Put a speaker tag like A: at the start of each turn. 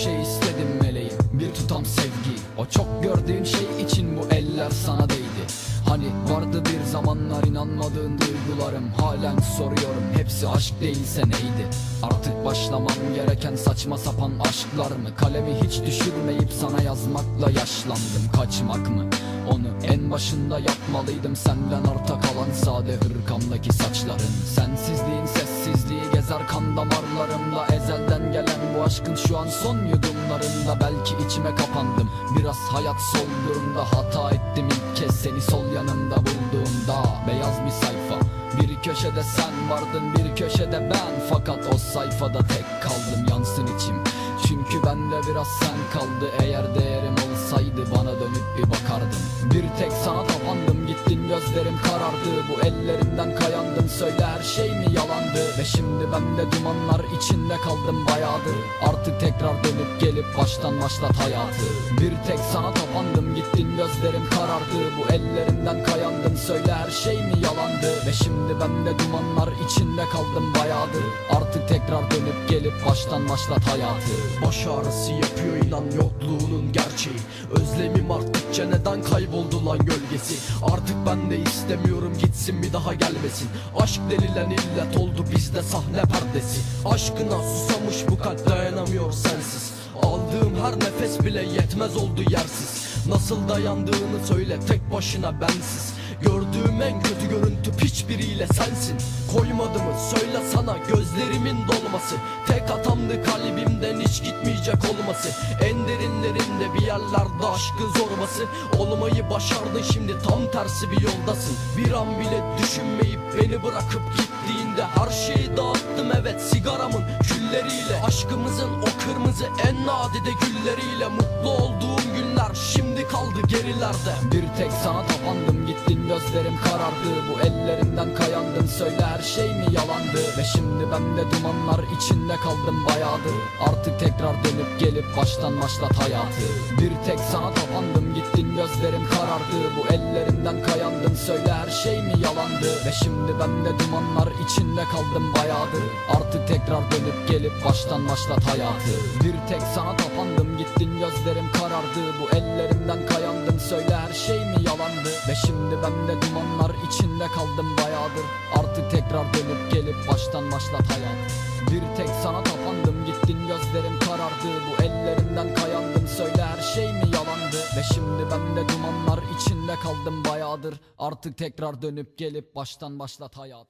A: şey istedim meleğim? Bir tutam sevgi. O çok gördüğün şey için bu eller sana değdi. Hani vardı bir zamanlar inanmadığın duygularım. Halen soruyorum hepsi aşk değilse neydi? Artık başlamam gereken saçma sapan aşklar mı? Kalemi hiç düşürmeyip sana yazmakla yaşlandım. Kaçmak mı? Onu en başında yapmalıydım. Senden arta kalan sade hırkamdaki saçların. Sensizliğin sessizliği gezer kan damarlarımda gelen bu aşkın şu an son yudumlarında. Belki içime kapandım. Biraz hayat solduğunda Hata ettim ilk kez seni sol yanımda bulduğumda. Beyaz bir sayfa. Bir köşede sen vardın bir köşede ben. Fakat o sayfada tek kaldım. Yansın içim Çünkü bende biraz sen kaldı. Eğer değerim olsaydı bana dönüp bir bakardın. Bir tek sana tapandım. Gittin gözlerim karardı. Bu ellerimden kayandım. Söyle her şey mi yalandı? Ve şimdi ben de dumanlar içinde kaldım bayağıdır. Artık tekrar dönüp gelip baştan başlat hayatı. Bir tek sana tapandım gözlerim karardı. Bu ellerimden kayandım. Söyle her şey mi yalandı? Ve şimdi ben de dumanlar içinde kaldım bayağıdır. Artık tekrar dönüp gelip baştan başlat hayatı.
B: Baş ağrısı yapıyor inan yokluğunun gerçeği. Özlemim arttıkça neden kayboldu lan gölgesi? Artık ben de istemiyorum gitsin bir daha gelmesin. Aşk denilen illet oldu bizde sahne perdesi. Aşkına susamış bu kalp dayanamıyor sensiz Aldığım her nefes bile yetmez oldu yersiz. Nasıl dayandığını söyle tek başına bensiz. Gördüğüm en kötü görüntü hiçbiriyle sensin. Koymadı mı? Söyle sana gözlerimin dolması. Tek hatamdı kalbimden hiç gitmeyecek olması. En derinlerinde bir yerlerde aşkı zorbası Olmayı başardın şimdi tam tersi bir yoldasın. Bir an bile düşünmeyip beni bırakıp gittiğinde Her şeyi dağıttım evet Aşkımızın kırmızı en nadide gülleriyle Mutlu olduğum günler şimdi kaldı gerilerde.
A: Bir tek sana tapandım gittin gözlerim karardı. Bu ellerimden kayandım söyle her şey mi yalandı? Ve şimdi ben de dumanlar içinde kaldım bayağıdır. Artık tekrar dönüp gelip baştan başlat hayatı. Bir tek sana tapandım gittin gözlerim karardı. Bu ellerimden kayandım söyle her şey mi yalandı? Ve şimdi ben de dumanlar içinde kaldım bayağıdır. Artık tekrar dönüp gelip baştan başlat hayatı. Bir tek sana tapandım gittin gözlerim karardı. Bu ellerimden yalandı Ve şimdi ben de dumanlar içinde kaldım bayağıdır. Artık tekrar dönüp gelip baştan başlat hayatı Bir tek sana tapandım gittin gözlerim karardı. Bu ellerimden kayandım söyle her şey mi yalandı? Ve şimdi ben de dumanlar içinde kaldım bayağıdır. Artık tekrar dönüp gelip baştan başlat hayat